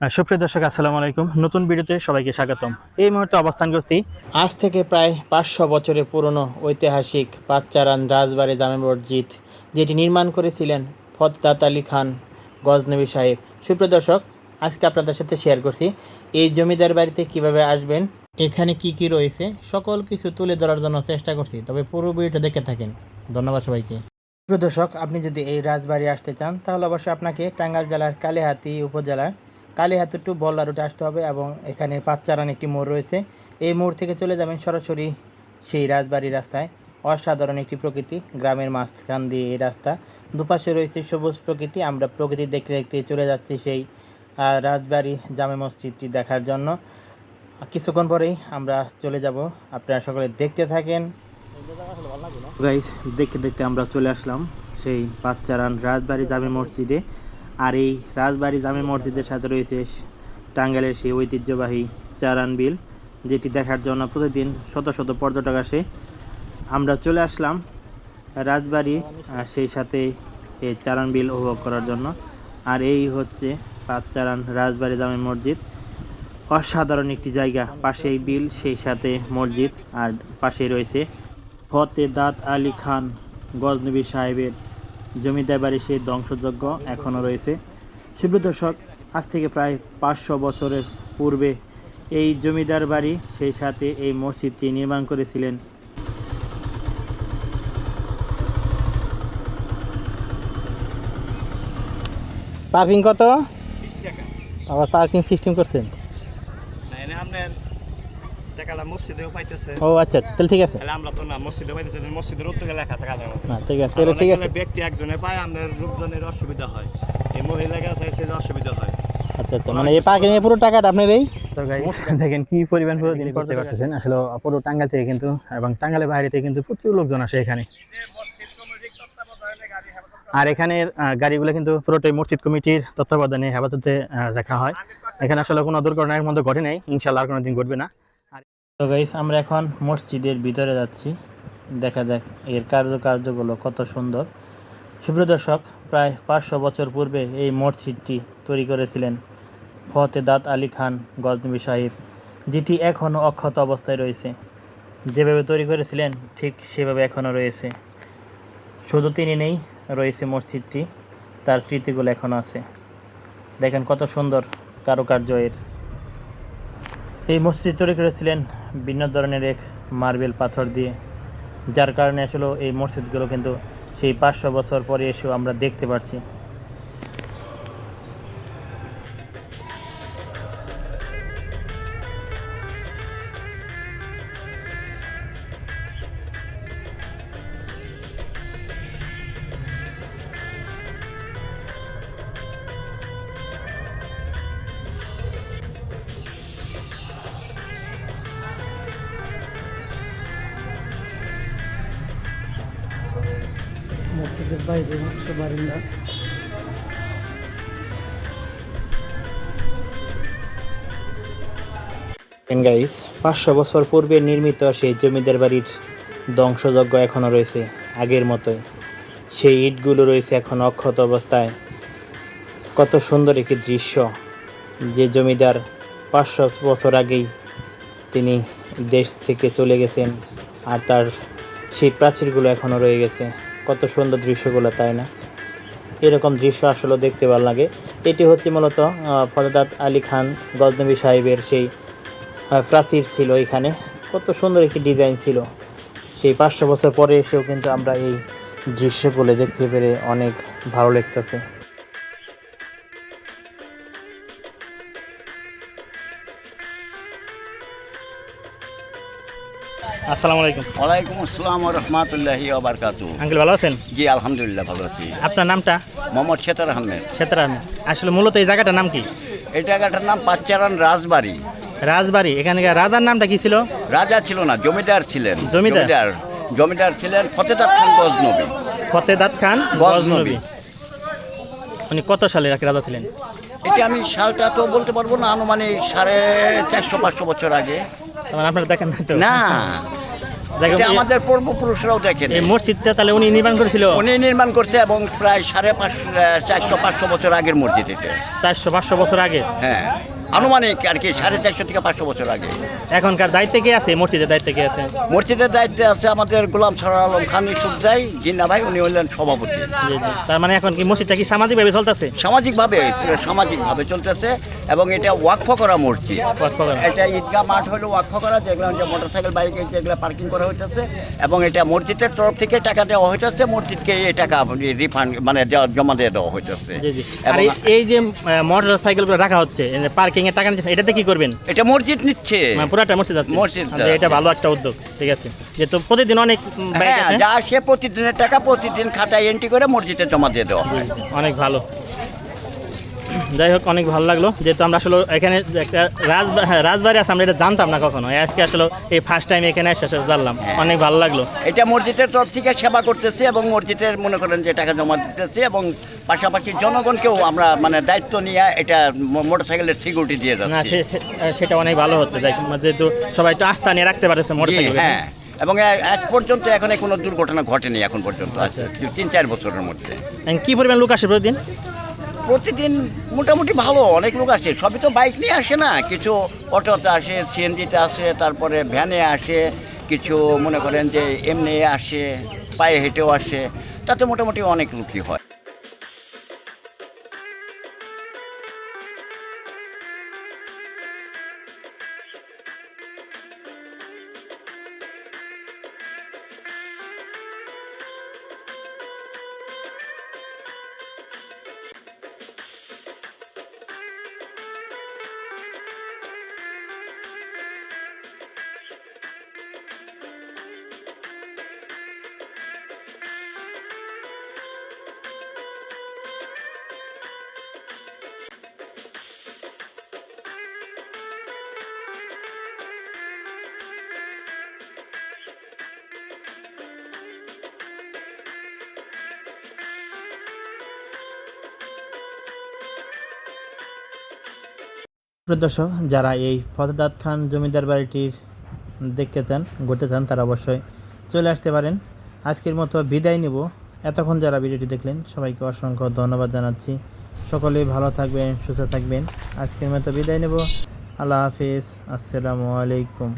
সুপ্রিয় দর্শক, আসসালামু আলাইকুম। নতুন ভিডিওতে সবাইকে স্বাগতম। এই মুহূর্তে অবস্থান করছি আজ থেকে প্রায় পাঁচশো বছরের পুরনো ঐতিহাসিক পাঁচচারান রাজবাড়ি জামে মসজিদ, যেটি নির্মাণ করেছিলেন ফতদাত আলী খান গজনবী সাহেব। সুপ্রিয় দর্শক, আজকে আপনাদের সাথে শেয়ার করছি, এই জমিদার বাড়িতে কীভাবে আসবেন, এখানে কি কি রয়েছে, সকল কিছু তুলে ধরার জন্য চেষ্টা করছি, তবে পুরো ভিডিওটা দেখে থাকেন। ধন্যবাদ সবাইকে। প্রিয় দর্শক, আপনি যদি এই রাজবাড়ি আসতে চান, তাহলে অবশ্যই আপনাকে টাঙ্গাইল জেলার কালিহাতি উপজেলার কালিহাতি টু বল্লা রুটে আসতে হবে এবং এখানে পাঁচচারান একটি মোড় রয়েছে। এই মোড় থেকে চলে যাবেন সরাসরি সেই রাজবাড়ি রাস্তায়। অসাধারণ একটি প্রকৃতি, গ্রামের মাঝখান দিয়ে এই রাস্তা। দুপাশে রয়েছে সবুজ প্রকৃতি, আমরা প্রকৃতি দেখতে দেখতে চলে যাচ্ছি সেই রাজবাড়ি জামে মসজিদটি দেখার জন্য। কিছুক্ষণ পরেই আমরা চলে যাব। আপনারা সকলে দেখতে থাকেন। গাইস দেখতে দেখতে আমরা চলে আসলাম সেই পাঁচচারান রাজবাড়ি জামে মসজিদে। আর এই রাজবাড়ি জামে মসজিদের সাথে রয়েছে টাঙ্গাইলের সেই ঐতিহ্যবাহী চারান বিল, যেটি দেখার জন্য প্রতিদিন শত শত পর্যটক আসে। আমরা চলে আসলাম রাজবাড়ি, আর সেই সাথে এই চারান বিল উপভোগ করার জন্য। আর এই হচ্ছে পাঁচচারান রাজবাড়ি জামে মসজিদ। অসাধারণ একটি জায়গা, পাশেই বিল, সেই সাথে মসজিদ, আর পাশেই রয়েছে ফতে দাত আলী খান, গজনবী সাহেবের জমিদার বাড়ি সেই ধ্বংসযজ্ঞ এখনও রয়েছে। সুপ্রিয় দর্শক আজ থেকে প্রায় পাঁচশো বছরের পূর্বে এই জমিদার বাড়ি সেই সাথে এই মসজিদটি নির্মাণ করেছিলেন। পার্কিং কত? আবার পার্কিং সিস্টেম করছেন। আপনার টাকাটা মসজিদেও পাইতেছে। ও আচ্ছা তাহলে ঠিক আছে। তাহলে আমরা তো না মসজিদে পাইতেছে মসজিদের উত্তরে লেখা আছে কাজের মধ্যে। না ঠিক আছে তাহলে ঠিক আছে। ব্যক্তি একজনে পায় আপনার লোকজনের অসুবিধা হয়। এই মহিলা কাছে এসে অসুবিধা হয়। আচ্ছা আচ্ছা মানে এই পার্কিং এর পুরো টাকাটা আপনার এই? দেখেন কি পরিমাণ পুরো দিন করতে পারতেছেন। আসলে পুরো টাঙ্গাল থেকে কিন্তু এবং টাঙ্গালের বাইরে থেকে কিন্তু প্রচুর লোকজন আসে এখানে। আর এখানের গাড়িগুলো কিন্তু পুরোটাই মসজিদ কমিটির তত্ত্বাবধানে হেফাজতে রাখা হয়। এখানে আসলে কোনো দুর্ঘটনার মধ্যে ঘটে নাই। ইনশাল্লাহ আর কোনো দিন ঘটবে না। তো গাইস আমরা এখন মসজিদের ভিতরে যাচ্ছি। দেখা যাক এর কার্যকার্যগুলো কত সুন্দর। সুপ্রিয় দর্শক, প্রায় পাঁচশো বছর পূর্বে এই মসজিদটি তৈরি করেছিলেন ফতেদাত আলী খান গজনবী সাহিব, যেটি এখনও অক্ষত অবস্থায় রয়েছে। যেভাবে তৈরি করেছিলেন, ঠিক সেভাবে এখনও রয়েছে। শুধু তিনি নেই, রয়েছে মসজিদটি, তার স্মৃতিগুলো এখনও আছে। দেখেন কত সুন্দর কারুকার্য এর। এই মসজিদ তৈরি করেছিলেন ভিন্ন ধরনের এক মার্বেল পাথর দিয়ে। যার কারণে আসলে এই মসজিদগুলো কিন্তু সেই পাঁচশো বছর পরে এসেও আমরা দেখতে পাচ্ছি মসজিদের গাইস পাঁচশো বছর পূর্বে নির্মিত সেই জমিদার বাড়ির ধ্বংসযজ্ঞ এখনও রয়েছে, আগের মতোই। সেই ইটগুলো রয়েছে এখন অক্ষত অবস্থায়। কত সুন্দর একটি দৃশ্য, যে জমিদার পাঁচশো বছর আগেই তিনি দেশ থেকে চলে গেছেন, আর তার সেই প্রাচীরগুলো এখনও রয়ে গেছে। কত সুন্দর দৃশ্যগুলো, তাই না? এরকম দৃশ্য আসলে দেখতে ভালো লাগে। এটি হচ্ছে মূলত ফরদাত আলী খান, গজনবী সাহেবের সেই প্রাচীর ছিল এখানে। কত সুন্দর একটি ডিজাইন ছিল। সেই পাঁচশো বছর পরে এসেও কিন্তু আমরা এই দৃশ্যগুলো দেখতে পেরে অনেক ভালো লাগতেছে। আসসালামু আলাইকুম। ওয়ালাইকুম আসসালাম রহমতুল্লাহি ওবরকাত আঙ্কেল ভালো আছেন? জি আলহামদুলিল্লাহ ভালো আছি। আপনার নামটা? মোহাম্মদ আহমেদ। আহমেদ। আসলে মূলত এই জায়গাটার নাম কি? এই জায়গাটার নাম পাঁচচারান রাজবাড়ি। রাজবাড়ি। রাজার নামটা কি ছিল? রাজা ছিল না জমিদার ছিলেন। জমিদার? জমিদার। ছিলেন ফতেদার খান গজনবী। ফতেদাত খান গজনবী। উনি কত সালে রাজা ছিলেন? এটা আমি সালটা তো বলতে পারব না আনুমানিক সাড়ে চারশো পাঁচশো বছর আগে। আপনারা দেখেন না তো? না। আমাদের পূর্বপুরুষরাও দেখেন। এই মসজিদটা তাহলে উনি নির্মাণ করেছিল? উনি নির্মাণ করছে এবং প্রায় সাড়ে পাঁচ চারশো পাঁচশো বছর আগের মসজিদ এটা। চারশো পাঁচশো বছর আগে? হ্যাঁ। আনুমানিক আর কি সাড়ে চারশো থেকে পাঁচশো বছর আগে। এখনকার দায়িত্বে কে আছে? মসজিদের দায়িত্বে কে আছে? মসজিদের দায়িত্বে আছে আমাদের গোলাম সরার আলম খান ইসুফজাই জিন্না ভাই উনি হলেন সভাপতি। তার মানে এখন কি মসজিদটা কি সামাজিকভাবে চলতেছে? সামাজিকভাবে সামাজিকভাবে চলতেছে এবং এটা ওয়াকফ করা মসজিদ। এটা ঈদগাহ মাঠ হলো ওয়াকফ করা যেগুলো যে মোটরসাইকেল বাইক যেগুলো পার্কিং করা হইতেছে এবং এটা মসজিদের তরফ থেকে টাকা দেওয়া হইতেছে মসজিদকে এই টাকা রিফান্ড মানে জমা দিয়ে দেওয়া হইতেছে। এই- এই যে মোটর সাইকেলগুলো রাখা হচ্ছে পার্কিং এর টাকা নিচ্ছে এটাতে কি করবেন? এটা মসজিদ নিচ্ছে। মানে পুরাটা মসজিদ আছে। মসজিদ আচ্ছা, এটা ভালো একটা উদ্যোগ ঠিক আছে। যে তো প্রতিদিন অনেক বাইক হ্যাঁ আছে। যা সে প্রতিদিনের টাকা প্রতিদিন খাতায় এন্ট্রি করে মসজিদে জমা দিয়ে দেওয়া হয়। অনেক ভালো। যাই হোক অনেক ভালো লাগল। যেহেতু আমরা আসলে এখানে একটা রাজবা হ্যাঁ রাজবাড়ি আছে আমরা এটা জানতাম না কখনো। আজকে আসলে এই ফার্স্ট টাইম এখানে এসে জানলাম। হ্যাঁ। অনেক ভালো লাগল। এটা মসজিদের তরফ থেকে সেবা করতেছি এবং মসজিদের মনে করেন যে টাকা জমা দিতেছে এবং পাশাপাশি জনগণকেও আমরা মানে দায়িত্ব নিয়ে এটা মোটরসাইকেলের সিকিউরিটি দিয়ে যাচ্ছি। সেটা অনেক ভালো হচ্ছে। যেহেতু সবাই একটু আস্থা নিয়ে রাখতে পারছে মোটর সাইকেল হ্যাঁ। এবং আজ পর্যন্ত এখানে কোনো দুর্ঘটনা ঘটেনি এখন পর্যন্ত। আছে তিন চার বছরের মধ্যে। কি পরিমাণ লোক আসে প্রতিদিন? প্রতিদিন মোটামুটি ভালো, অনেক লোক আসে। সবই তো বাইক নিয়ে আসে না। কিছু অটোতে আসে সিএনজিতে আসে, তারপরে ভ্যানে আসে, কিছু মনে করেন যে এমনি আসে, পায়ে হেঁটেও আসে। তাতে মোটামুটি অনেক লোকই হয়। দর্শক, যারা এই ফতেদাত খান জমিদার বাড়িটির দেখতে চান, ঘুরতে চান, তারা অবশ্যই চলে আসতে পারেন। আজকের মতো বিদায় নেব। এতক্ষণ যারা ভিডিওটি দেখলেন, সবাইকে অসংখ্য ধন্যবাদ জানাচ্ছি। সকলেই ভালো থাকবেন, সুস্থ থাকবেন। আজকের মতো বিদায় নেব। আল্লাহ হাফিজ। আসসালামু আলাইকুম।